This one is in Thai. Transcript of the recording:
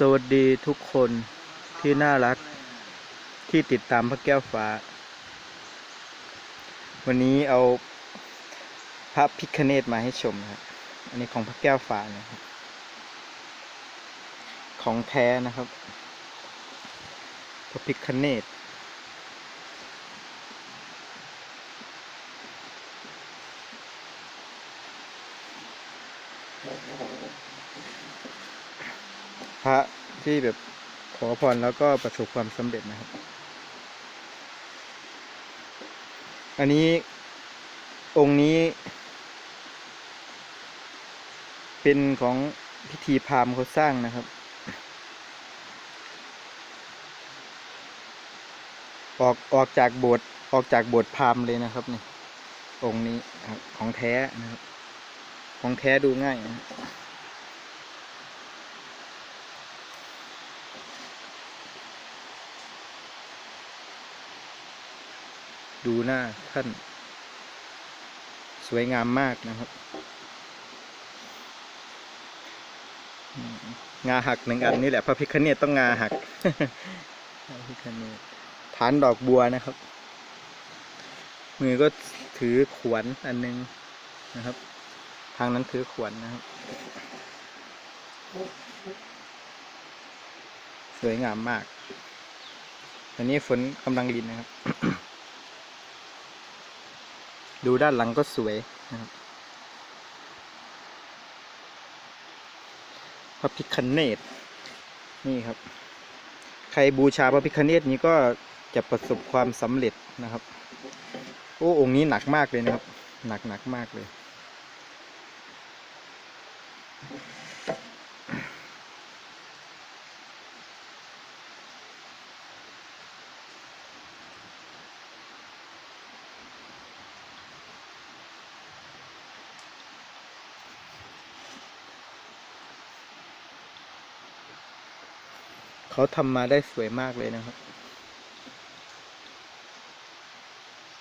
สวัสดีทุกคนที่น่ารักที่ติดตามพระแก้วฟ้า วันนี้เอาพระพิคเนตมาให้ชมนะครับ อันนี้ของพระแก้วฟ้านะครับ ของแท้นะครับ พระพิคเนต พระที่แบบขอพรแล้วก็ประสบความสำเร็จนะครับ อันนี้องค์นี้ เป็นของพิธีพราหมณ์เขาสร้างนะครับ ออกออกจากโบสถ์ออกจากโบสถ์พราหมณ์เลยนะครับนี่องค์นี้ของแท้นะครับ ของแท้ดูง่ายนะดูหน้าท่าน สวยงามมากนะครับ งาหักหนึ่งอันนี่แหละพระพิคเนตต้องงาหักพระพิคเนตฐานดอกบัวนะครับ มือก็ถือขวนอันหนึงนะครับ ทางนั้นถือขวนนะครับ สวยงามมาก ตอนนี้ฝนกำลังรินนะครับ ดูด้านหลังก็สวยนะครับพระพิคเนตนี่ครับ ใครบูชาพระพิคเนตนี้ก็จะประสบความสำเร็จนะครับ โอ้องค์นี้หนักมากเลยนะครับ หนักหนักมากเลย เขาทำมาได้สวยมากเลยนะครับ